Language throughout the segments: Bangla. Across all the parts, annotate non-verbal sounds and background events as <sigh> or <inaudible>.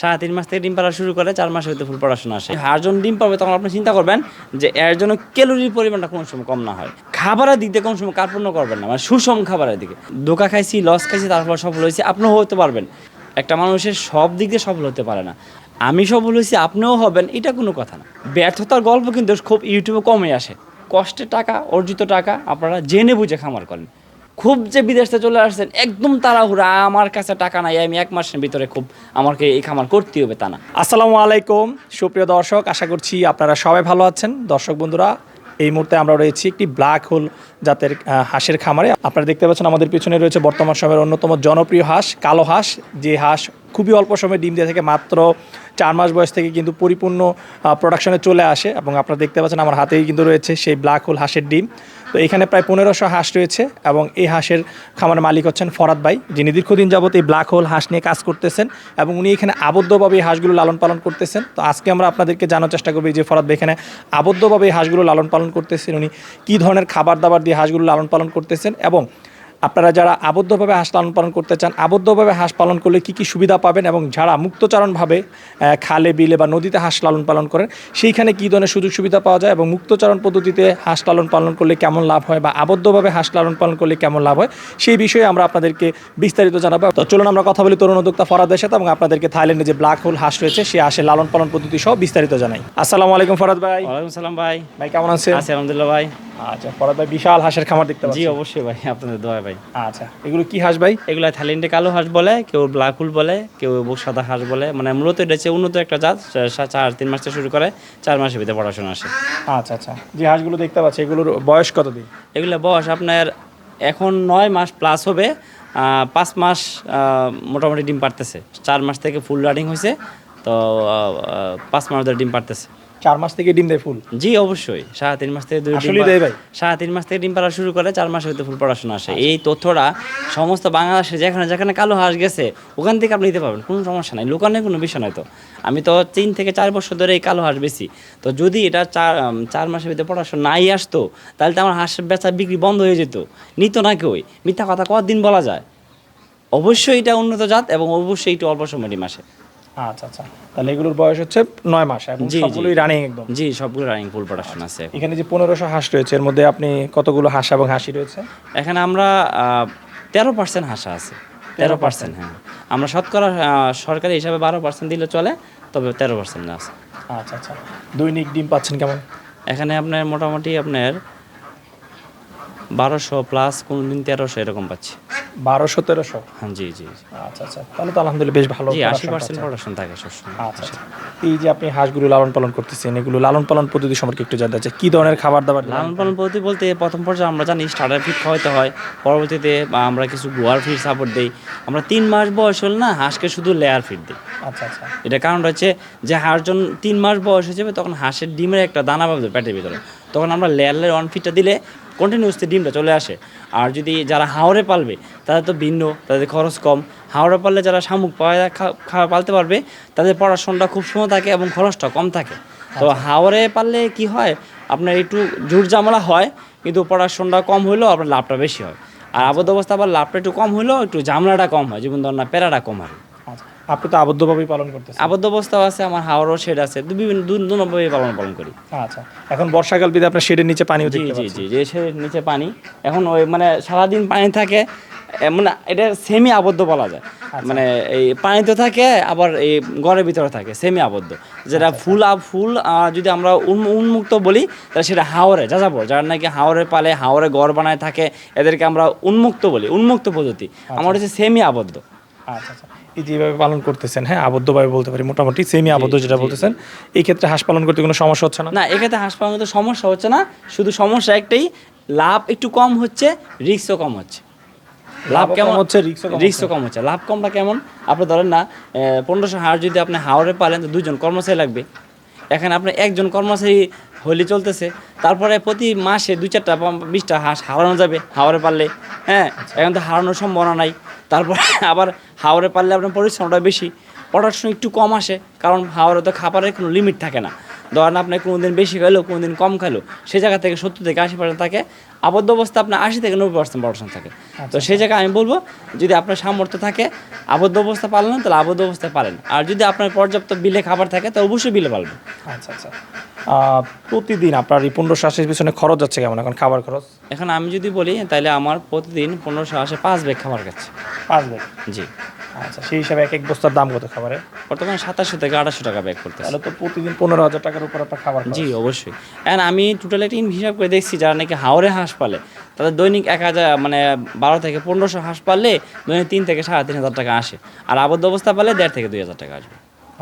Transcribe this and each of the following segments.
সাড়ে তিন মাস থেকে ডিম পাড়া শুরু করে, চার মাসে হয়তো ফুল পড়াশোনা আসে। যখন ডিম পাবে তখন আপনি চিন্তা করবেন যে এর জন্য ক্যালোরির পরিমাণটা কোনো সময় কম না হয়। খাবারের দিক দিয়ে কোনো সময় কার্পণ্য করবেন না মানে সুষম খাবারের দিকে। ধোকা খাইছি লস খাইছি, তারপর সফল হয়েছি, আপনিও হতে পারবেন। একটা মানুষের সব দিক দিয়ে সফল হতে পারে না। আমি সফল হয়েছি, আপনিও হবেন, এটা কোনো কথা না। ব্যর্থতার গল্প কিন্তু খুব ইউটিউবে কমে আসে। কষ্টের টাকা, অর্জিত টাকা আপনারা জেনে বুঝে খামার করেন। খুব যে বিদেশ চলে আসছেন, একদম তাড়াহুড়া, আমার কাছে টাকা নাই, আমি এক মাসের ভিতরে খুব আমাকে এই খামার করতে হবে তা না। আসসালামু আলাইকুম, সুপ্রিয় দর্শক, আশা করছি আপনারা সবাই ভালো আছেন। দর্শক বন্ধুরা, এই মুহূর্তে আমরা রয়েছি একটি ব্ল্যাক হোল জাতের হাঁসের খামারে। আপনারা দেখতে পাচ্ছেন আমাদের পিছনে রয়েছে বর্তমান সময়ের অন্যতম জনপ্রিয় হাঁস, কালো হাঁস। যে হাঁস খুবই অল্প সময়ে ডিম দিয়ে থেকে মাত্র চার মাস বয়স থেকে কিন্তু পরিপূর্ণ প্রোডাকশনে চলে আসে এবং আপনারা দেখতে পাচ্ছেন আমার হাতেই কিন্তু রয়েছে সেই ব্ল্যাক হোল হাঁসের ডিম। তো এখানে প্রায় পনেরোশো হাঁস রয়েছে এবং এই হাঁসের খামার মালিক হচ্ছেন ফরাদ ভাই, যিনি দীর্ঘদিন যাবত এই ব্ল্যাক হোল হাঁস নিয়ে কাজ করতেছেন এবং উনি এখানে আবদ্ধভাবে এই হাঁসগুলো লালন পালন করতেছেন। তো আজকে আমরা আপনাদেরকে জানার চেষ্টা করব যে ফরাদ ভাই এখানে আবদ্ধভাবে এই হাঁসগুলো লালন পালন করতেছেন। উনি কী ধরনের খাবার দাবার দিয়ে হাঁসগুলো লালন পালন করতেছেন এবং আপনারা যারা আবদ্ধভাবে হাঁস লালন পালন করতে চান আবদ্ধভাবে হাঁস পালন করলে কী কী সুবিধা পাবেন এবং যারা মুক্তচারণভাবে খালে বিলে বা নদীতে হাঁস লালন পালন করেন সেইখানে কী ধরনের সুযোগ সুবিধা পাওয়া যায় এবং মুক্তচারণ পদ্ধতিতে হাঁস লালন পালন করলে কেমন লাভ হয় বা আবদ্ধভাবে হাঁস লালন পালন করলে কেমন লাভ হয় সেই বিষয়ে আমরা আপনাদেরকে বিস্তারিত জানাব। তো চলুন আমরা কথা বলি তরুণ উদ্যোক্তা ফরাদের সাথে এবং আপনাদেরকে থাইল্যান্ডে যে ব্ল্যাক হোল হাঁস রয়েছে সেই হাঁসের লালন পালন পদ্ধতি সহ বিস্তারিত জানাই। আসসালামু আলাইকুম ফরাদ ভাই। ওয়ালাইকুম সালাম ভাই। ভাই কেমন আছেন? আছি আলহামদুলিল্লাহ ভাই। আচ্ছা ফরাদ ভাই বিশাল হাঁসের খামার দেখতে জি অবশ্যই ভাই আপনাদের দোয়া ভাই। আচ্ছা। এগুলো কি হাঁস ভাই? এগুলো থাইল্যান্ডে কালো হাঁস বলে কেউ ব্ল্যাক হুল বলে কেউ সাদা হাঁস বলে। মানে মূলত এটা হচ্ছে উন্নত একটা জাত চার তিন মাস থেকে শুরু করে চার মাসের ভিতরে পড়াশোনা আসে। আচ্ছা আচ্ছা। যে হাঁসগুলো দেখতে পাচ্ছি এগুলোর বয়স কত দিন? এগুলো বয়স আপনার এখন নয় মাস প্লাস হবে। পাঁচ মাস মোটামুটি ডিম পারতেছে চার মাস থেকে ফুল রানিং হয়েছে তো পাঁচ মাস ধরে ডিম পারতেছে চার মাস থেকে ডিম দেয় ফুল। জি অবশ্যই। সাড়ে তিন মাস থেকে পা- দেয় ভাই? সাড়ে তিন মাস থেকে ডিম পাড়া শুরু করে চার মাসের ভিতরে ফুল পড়াশোনা আসে। এই তথ্যটা সমস্ত বাংলাদেশে যেখানে যেখানে কালো হাঁস গেছে ওখান থেকে আপনি নিতে পারবেন। কোনো সমস্যা নাই। লোকানের কোনো বিষয় নয় তো। আমি তো তিন থেকে চার বছর ধরে এই কালো হাঁস বেশি তো যদি এটা চার চার মাসের ভিতরে পড়াশোনা নাই আসতো তাহলে তো আমার হাঁস বেচা বিক্রি বন্ধ হয়ে যেত। নিত না কেউই। মিথ্যা কথা কদিন বলা যায়। অবশ্যই এটা উন্নত জাত এবং অবশ্যই একটু অল্প সময় ডিম আসে। আচ্ছা আচ্ছা। তাহলে এগুলোর বয়স হচ্ছে নয় মাস এবং। সবগুলোই রানিং একদম। জি সবগুলো রানিং ফুল পড়াশোনা আছে এখানে। যে পনেরোশো হাঁস রয়েছে এর মধ্যে আপনি কতগুলো হাঁস এবং হাসি রয়েছে? এখানে আমরা তেরো পার্সেন্ট হাসা আছে। তেরো পার্সেন্ট হ্যাঁ। আমরা শতকরা সরকারি হিসাবে বারো পার্সেন্ট দিলে চলে তবে তেরো পার্সেন্ট আছে। আচ্ছা আচ্ছা। দৈনিক ডিম পাচ্ছেন কেমন? এখানে আপনার মোটামুটি আপনার বারোশো প্লাস কোনো দিন তেরোশো এরকম পাচ্ছি। বারোশো তেরোশো হ্যাঁ জি জি। আচ্ছা আচ্ছা তাহলে তো আলহামদুলিল্লাহ বেশ ভালো জি আশি পার্সেন্ট। প্রোডাকশন থাকে সবসময়। আচ্ছা আচ্ছা। এই যে আপনি হাঁসগুলো লালন পালন করতেছেন এগুলো লালন পালন পদ্ধতি সম্পর্কে একটু জানতে চাই। কি ধরনের খাবার দাবার লালন পালন পদ্ধতি বলতে প্রথম পর্যায়ে আমরা জানি স্টার্টার ফিড খাওয়াতে হয়। পরবর্তীতে আমরা কিছু গোয়ার ফিড সাপোর্ট দিই। আমরা তিন মাস বয়স হলে না হাঁসকে শুধু লেয়ার ফিড দিই। আচ্ছা আচ্ছা। এটা কারণ হচ্ছে যে হাঁস যখন তিন মাস বয়স হয়ে যাবে তখন হাঁসের ডিমের একটা দানা পাবে পেটের ভিতরে। তখন আমরা লেয়ার লেয়ার ওয়ান ফিটটা দিলে কন্টিনিউসলি ডিমটা চলে আসে। আর যদি যারা হাওড়ে পালবে তাদের তো ভিন্ন তাদের খরচ কম। হাওড়ে পাললে যারা শামুক পাওয়া খাওয়া পালতে পারবে তাদের পড়াশোনাটা খুব সময় থাকে এবং খরচটা কম থাকে। তো হাওড়ে পাললে কি হয় আপনার একটু ঝুট জামলা হয় কিন্তু পড়াশোনাটা কম হলেও আপনার লাভটা বেশি হয়। আর আবদ্ধ অবস্থা আবার লাভটা একটু কম হলেও একটু জামলাটা কম হয় যেমন ধর না প্যারাটা কম হয়। আচ্ছা আপনি তো আবদ্ধভাবেই পালন করতেছেন। আবদ্ধ অবস্থাও আছে আমার হাওড়ও শেড আছে দু বিভিন্ন দুভাবে পালন পালন করি। আচ্ছা এখন বর্ষাকাল বিধে আপনার শেডের নিচে পানিও জি দেখতে জি পাচ্ছি। জি যে শেডের নিচে পানি এখন ওই মানে সারাদিন পানি থাকে এ, মানে এটা সেমি আবদ্ধ বলা যায়। মানে এই পানিতে থাকে আবার এই ঘরের ভিতরে থাকে সেমি আবদ্ধ। যেটা ফুল আপ ফুল আহ, যদি আমরা উন্ম- উন্মুক্ত বলি তাহলে সেটা হাওরে যা যাব যারা নাকি হাওরে পালে হাওরে ঘর বানায় থাকে এদেরকে আমরা উন্মুক্ত বলি উন্মুক্ত পদ্ধতি আমার হচ্ছে সেমি আবদ্ধ। আচ্ছা আচ্ছা। এই যেভাবে পালন করতেছেন হ্যাঁ আবদ্ধভাবে বলতে পারি মোটামুটি সেমি আবদ্ধ যেটা বলতেছেন এই ক্ষেত্রে হাঁস পালন করতে কোনো সমস্যা হচ্ছে না? না এক্ষেত্রে হাসপাতাল তো সমস্যা হচ্ছে না শুধু সমস্যা একটাই লাভ একটু কম হচ্ছে রিস্কও কম হচ্ছে। লাভ কেমন? হচ্ছে, রিস্কও কম হচ্ছে। লাভ কমটা কেমন? আপনি ধরেন না পনেরোশো হাড় যদি আপনি হাওড়ে পালেন তো দুজন কর্মচারী লাগবে। এখানে আপনি একজন কর্মচারী হলি চলতেছে। তারপরে প্রতি মাসে দু চারটা বিশটা হাঁস হারানো যাবে, হাওড়ে পারলে হ্যাঁ? এখন তো হারানোর সম্ভাবনা নাই। তারপর <laughs> আবার হাওড়ে পারলে আপনার পরিশ্রমটা বেশি। প্রোডাকশন একটু কম আসে, কারণ হাওড়ে তো খাবারের কোনো লিমিট থাকে না। ধরেন আপনি কোনোদিন বেশি খেলো কোনো দিন কম খেলো সে জায়গা থেকে সত্তর থেকে আশি পার্সেন্ট থাকে। আবদ্ধ অবস্থা আপনার আশি থেকে নব্বই পার্সেন্ট প্রোডাকশন থাকে। তো সেই জায়গায় আমি বলব যদি আপনার সামর্থ্য থাকে আবদ্ধ অবস্থা পালন তাহলে আবদ্ধ অবস্থায় পারেন আর যদি আপনার পর্যাপ্ত বিলে খাবার থাকে তো অবশ্যই বিলে পালবেন। আচ্ছা আচ্ছা। প্রতিদিন আপনার এই পনেরো শ্বাসের পিছনে খরচ যাচ্ছে কেমন এখন খাবার খরচ? এখন আমি যদি বলি তাহলে আমার প্রতিদিন পনেরোশো আসে পাঁচ ব্যাগ খাবার খাচ্ছে। পাঁচ ব্যাগ? জি। আচ্ছা সেই হিসাবে এক এক বস্তার দাম কত খাবারের বর্তমানে সাতাশশো থেকে আঠাশশো টাকা ব্যাগ করতে তাহলে তো প্রতিদিন পনেরো হাজার টাকার উপর আপনার খাবার জি অবশ্যই। এখন আমি টোটাল একটা হিসাব করে দেখছি যারা নাকি হাওড়ে হাঁস পালে তাদের দৈনিক এক হাজার মানে বারো থেকে পনেরোশো হাঁস পারলে দৈনিক তিন থেকে সাড়ে তিন হাজার টাকা আসে। আর আবদ্ধ অবস্থা পালে দেড় থেকে দুই হাজার টাকা আসবে।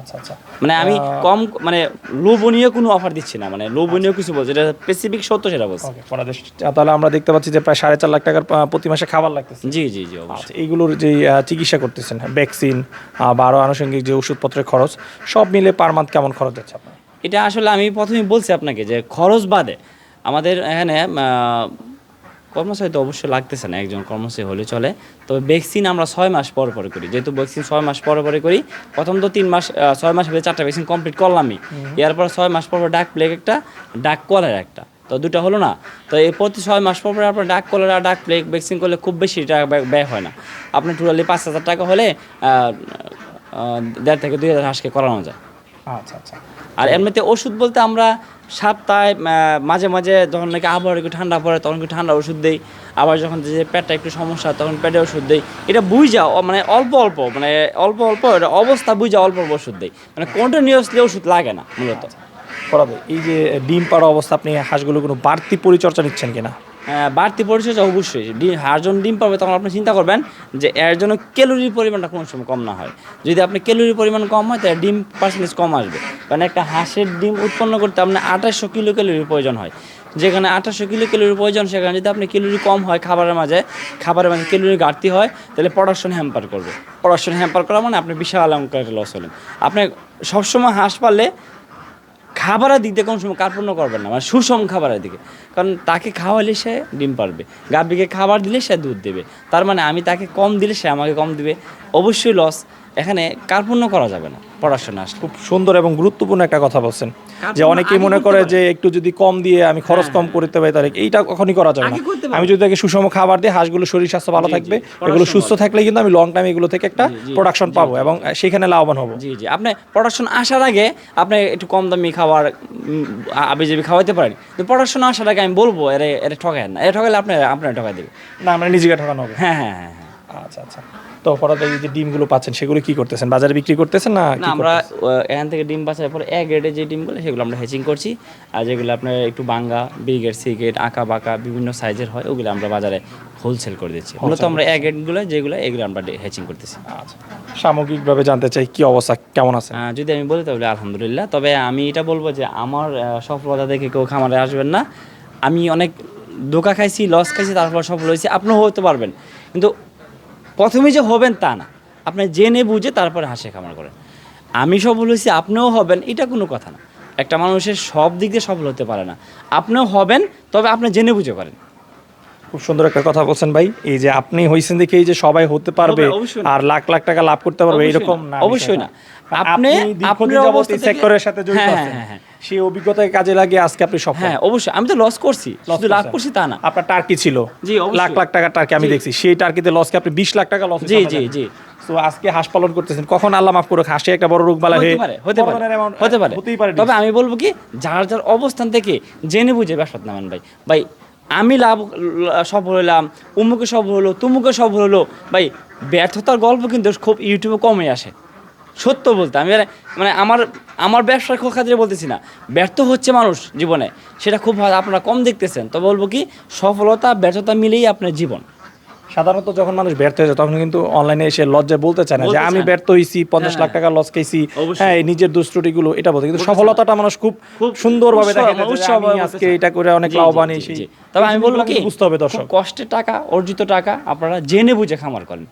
আচ্ছা আচ্ছা। মানে আমি কম মানে লোভনীয় কোনো অফার দিচ্ছি না মানে লোভনীয় কিছু বলছি যেটা স্পেসিফিক সত্য সেটা বলছি। তাহলে আমরা দেখতে পাচ্ছি যে প্রায় সাড়ে চার লাখ টাকার প্রতি মাসে খাবার লাগতেছে। জি জি জি অবশ্যই। আচ্ছা এইগুলোর যে চিকিৎসা করতেছেন ভ্যাকসিন বা আরও আনুষঙ্গিক যে ওষুধপত্রের খরচ সব মিলে পার মান্থ কেমন খরচ যাচ্ছে আপনার? এটা আসলে আমি প্রথমেই বলছি আপনাকে যে খরচ বাদে আমাদের এখানে কর্মচারী তো অবশ্যই লাগতেছে না একজন কর্মচারী হলে চলে। তবে ভ্যাকসিন আমরা ছয় মাস পর পরে করি। যেহেতু ভ্যাকসিন ছয় মাস পরে পরে করি প্রথম তো তিন মাস ছয় মাস চারটা ভ্যাকসিন কমপ্লিট করলামই। এরপর ছয় মাস পর ডাক প্লেগ একটা ডাক কলের একটা। তো দুটো হলো না। তো এই প্রতি ছয় মাস পর পর আপনার ডাক কলেরা ডাক প্লেগ ভ্যাকসিন করলে খুব বেশি টাকা ব্যয়- হয় না। আপনার টোটালি পাঁচ হাজার টাকা হলে দেড় থেকে দুই হাজার হাঁসকে করানো যায়। আচ্ছা আচ্ছা। আর এমনিতে ওষুধ বলতে আমরা সপ্তাহে মাঝে মাঝে যখন নাকি আবহাওয়া একটু ঠান্ডা পড়ে তখন একটু ঠান্ডা ওষুধ দেই। আবার যখন যে পেটটা একটু সমস্যা তখন পেটে ওষুধ দেই। এটা বুঝা মানে অল্প অল্প মানে অল্প অল্প এটা অবস্থা বুঝা অল্প অল্প ওষুধ দেই। মানে কন্টিনিউয়াসলি ওষুধ লাগে না মূলত। করাবে এই যে ডিম পাড়া অবস্থা আপনি হাঁসগুলো কোনো বাড়তি পরিচর্যা নিচ্ছেন কিনা? বাড়তি পরিচর্যা অবশ্যই। ডিম হার যখন ডিম পাবে তখন আপনি চিন্তা করবেন যে এর জন্য ক্যালোরির পরিমাণটা কোনো সময় কম না হয়। যদি আপনি ক্যালোরির পরিমাণ কম হয়, তাহলে ডিম পার্সেন্টেজ কম আসবে। কারণ একটা হাঁসের ডিম উৎপন্ন করতে আপনার আঠাশশো কিলো ক্যালোরির প্রয়োজন হয়। যেখানে আঠাশশো কিলো ক্যালোরির প্রয়োজন, সেখানে যদি আপনি ক্যালোরি কম হয় খাবারের মাঝে খাবারের মাঝে ক্যালোরি ঘাটতি হয়, তাহলে প্রোডাকশন হ্যাম্পার করবে। প্রোডাকশন হ্যাম্পার করা মানে আপনি বিশাল অঙ্কের লস হলেন। আপনি সবসময় হাঁস পারলে খাবারের দিক দিয়ে কোনো সময় কার্পণ্য করবেন না মানে সুষম খাবারের দিকে। কারণ তাকে খাওয়ালে সে ডিম পারবে। গাভীকে খাবার দিলে সে দুধ দেবে। তার মানে আমি তাকে কম দিলে সে আমাকে কম দেবে। অবশ্যই লস এখানে কার্পণ্য করা যাবে না পড়াশোনা খুব সুন্দর এবং গুরুত্বপূর্ণ একটা কথা বলছেন। যে অনেকেই মনে করে যে একটু যদি কম দিয়ে আমি খরচ কম করতে পারি তাহলে এইটা কখনই করা যাবে না। আমি যদি তাকে সুষম খাবার দিই হাঁসগুলো শরীর স্বাস্থ্য ভালো থাকবে এগুলো সুস্থ থাকলে কিন্তু আমি লং টাইম এগুলো থেকে একটা প্রোডাকশন পাবো এবং সেখানে লাভবান হব। জি জি। আপনি পড়াশোনা আসার আগে আপনি একটু কম দামি খাবার আবি যাবি খাওয়াইতে পারেন। কিন্তু পড়াশোনা আসার আগে আমি বলব এরে এরে ঠকায় না। এর ঠকাইলে আপনি আপনার ঠকাই দেবে না আমরা নিজেকে ঠকানো হবে। হ্যাঁ হ্যাঁ হ্যাঁ হ্যাঁ। আচ্ছা আচ্ছা। তো পরে এই যে ডিমগুলো পাচ্ছেন সেগুলো কি করতেছেন? বাজারে বিক্রি করতেছেন না না আমরা এখান থেকে ডিম বাছার পরে এক গ্রেডের যে ডিমগুলো সেগুলো আমরা হ্যাচিং করছি। আর যেগুলো আপনার একটু বাঙ্গা ব্রিগেড সি গ্রেড আঁকা বাঁকা বিভিন্ন সাইজের হয় ওগুলো আমরা বাজারে হোলসেল করে দিচ্ছি। মূলত আমরা এক গ্রেডগুলো যেগুলো এগুলো আমরা হ্যাচিং করতেছি। আচ্ছা। সামগ্রিকভাবে জানতে চাই কি অবস্থা কেমন আছে যদি আমি বলি তাহলে আলহামদুলিল্লাহ তবে আমি এটা বলব যে আমার সফলতা দেখে কেউ খামারে আসবেন না। আমি অনেক ধোকা খাইছি লস খাইছি তারপর সফল হয়েছি আপনিও হতে পারবেন। কিন্তু প্রথমে যে হবেন তা না। আপনি জেনে বুঝে তারপরে হাসে খামার করেন। আমি সফল হয়েছি আপনিও হবেন এটা কোনো কথা না। একটা মানুষের সব দিক দিয়ে সফল হতে পারে না। আপনিও হবেন তবে আপনি জেনে বুঝে পারেন খুব সুন্দর একটা কথা বলছেন ভাই। এই যে আপনি হইছেন দেখে এই যে সবাই হতে পারবে। আর লাখ লাখ টাকা লাভ করতে পারবে এরকম না, অবশ্যই না। আপনি আপনি- আপনার অবস্থা সেক্টরের সাথে জড়িত হ্যাঁ, আছেন। হ্যাঁ, হ্যাঁ। সেই অভিজ্ঞতাকে কাজে লাগিয়ে আজকে আপনি সফল। হ্যাঁ অবশ্যই। আমি তো লস করছি। শুধু লাভ করছি তা না। আপনার টার্কি ছিল। জি, অবশ্যই। লাখ লাখ টাকার টার্কি আমি দেখছি। সেই টার্কিতে লসকে আপনি বিশ লাখ টাকা লস জি, জি, জি। তো আজকে হাঁস পালন করতেছেন। কখন আল্লাহ মাফ করে হাসে একটা বড় রোগ বালা হতে হয়ে পারে হতে পারে হতে পারে। হতেই পারে তবে আমি বলব কি যার যার অবস্থান থেকে জেনে বুঝে ব্যবসা নামেন ভাই। ভাই আমি লাভ সফল হলাম উমুকে সফল হলো তুমুকে সফল হলো। ভাই ব্যর্থতার গল্প কিন্তু খুব ইউটিউবে কমে আসে। সত্য বলতে আমি মানে আমার আমার ব্যবসার খাতিরে বলতেছি না। ব্যর্থ হচ্ছে মানুষ জীবনে সেটা খুব হয় আপনারা কম দেখতেছেন। তো বলব কি সফলতা ব্যর্থতা মিলেই আপনার জীবন। সাধারণত যখন মানুষ ব্যর্থ হয়ে যায় তখন কিন্তু অনলাইনে এসে লজ্জায় বলতে চায় না যে আমি ব্যর্থ হয়েছি পঞ্চাশ হ্যাঁ। লাখ টাকা লস অবশ্যই। হ্যাঁ নিজের দুষ্টুটিগুলো এটা বলতে। কিন্তু সফলতাটা মানুষ খুব খুব সুন্দরভাবে আমি আজকে এটা করে অনেক লাভবান জি। তবে আমি বলব কি বুঝতে হবে দর্শক। কষ্টের টাকা অর্জিত টাকা আপনারা জেনে বুঝে খামার করেন।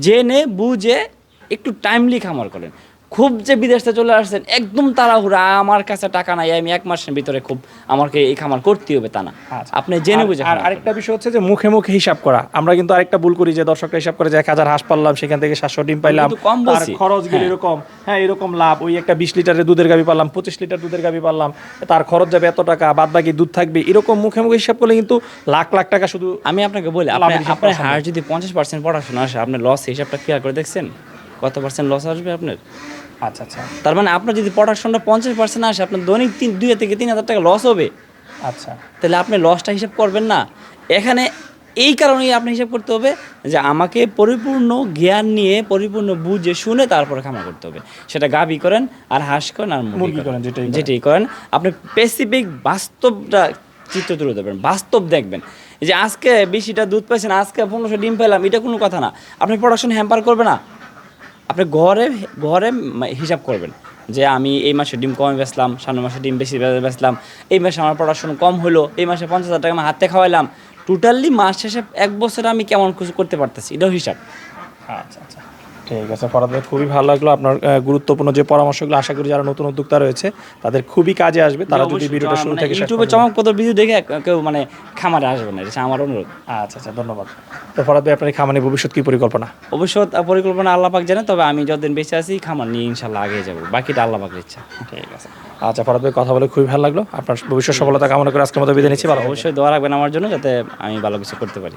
জেনে বুঝে একটু টাইমলি খামার করেন। খুব যে বিদেশ চলে আসছেন একদম তাড়াহুড়া আমার কাছে টাকা নাই আমি এক মাসের ভিতরে খুব আমাকে এই খামার করতে হবে তা না। আচ্ছা। আপনি জেনে বুঝে আর আরেকটা বিষয় হচ্ছে যে মুখে মুখে হিসাব করা। আমরা কিন্তু আরেকটা ভুল করি যে দর্শকরা হিসাব করে যে এক হাজার হাঁস পারলাম সেখান থেকে সাতশো ডিম পাইলাম কম তার খরচ গেলে হ্যাঁ। এরকম হ্যাঁ এরকম লাভ। ওই একটা বিশ লিটারের দুধের গাবি পারলাম পঁচিশ লিটার দুধের গাবি পারলাম তার খরচ যাবে এত টাকা বাদ বাকি দুধ থাকবে এরকম মুখে মুখে হিসাব করলে কিন্তু লাখ লাখ টাকা শুধু আমি আপনাকে বলি আপনি আপনার। হার যদি পঞ্চাশ পার্সেন্ট পড়াশোনা আসে আপনার লস হিসাবটা ক্লিয়ার করে দেখছেন? কত পার্সেন্ট লস আসবে আপনার? আচ্ছা আচ্ছা। তার মানে আপনার যদি পড়াশোনাটা পঞ্চাশ পার্সেন্ট আসে আপনার দৈনিক তিন দুই থেকে তিন হাজার টাকা লস হবে। আচ্ছা। তাহলে আপনি লসটা হিসাব করবেন না। এখানে এই কারণেই আপনি হিসাব করতে হবে যে আমাকে পরিপূর্ণ জ্ঞান নিয়ে পরিপূর্ণ বুঝে শুনে তারপরে খামার করতে হবে। সেটা গাবি করেন আর হাঁস করেন আর মুরগি করেন, যেটাই করেন। যেটাই করেন। আপনি স্পেসিফিক বাস্তবটা চিত্র তুলে দেবেন বাস্তব দেখবেন। যে আজকে বেশিটা দুধ পাইছেন আজকে পনেরোশো ডিম পেলাম এটা কোনো কথা না। আপনি প্রোডাকশন হ্যাম্পার করবে না। আপনি ঘরে ঘরে হিসাব করবেন যে আমি এই মাসে ডিম কমে বেচলাম, সামনের মাসে ডিম বেশি বেচলাম, এই মাসে আমার প্রোডাকশন কম হলো এই মাসে পঞ্চাশ হাজার টাকা আমি হাতে খাওয়াইলাম। টোটালি মাস শেষে এক বছরে আমি কেমন কিছু করতে পারতেছি, এটাও হিসাব। আচ্ছা আচ্ছা। ঠিক আছে ফরাদ ভাই খুবই ভালো লাগল আপনার গুরুত্বপূর্ণ যে পরামর্শগুলো। আশা করি যারা নতুন উদ্যোক্তা রয়েছে তাদের খুবই কাজে আসবে। তারা যদি ভিডিওটা শুরু মানে থেকে ইউটিউবে চমকপ্রদ ভিডিও দেখে কেউ মানে খামারে আসবে না এটা আমার অনুরোধ। আচ্ছা আচ্ছা ধন্যবাদ। তো ফরাদ ভাই আপনার খামারে ভবিষ্যৎ কি পরিকল্পনা? ভবিষ্যৎ পরিকল্পনা আল্লাহ পাক জানে তবে আমি যতদিন বেঁচে আছি খামার নিয়ে ইনশাল্লাহ আগে যাব। বাকিটা আল্লাহ পাকের ইচ্ছা। ঠিক আছে। আচ্ছা ফরাদ ভাই কথা বলে খুবই ভালো লাগল। আপনার ভবিষ্যৎ সফলতা কামনা করে আজকের মতো বিদায় নিচ্ছি ভালো। অবশ্যই দোয়া রাখবেন আমার জন্য যাতে আমি ভালো কিছু করতে পারি।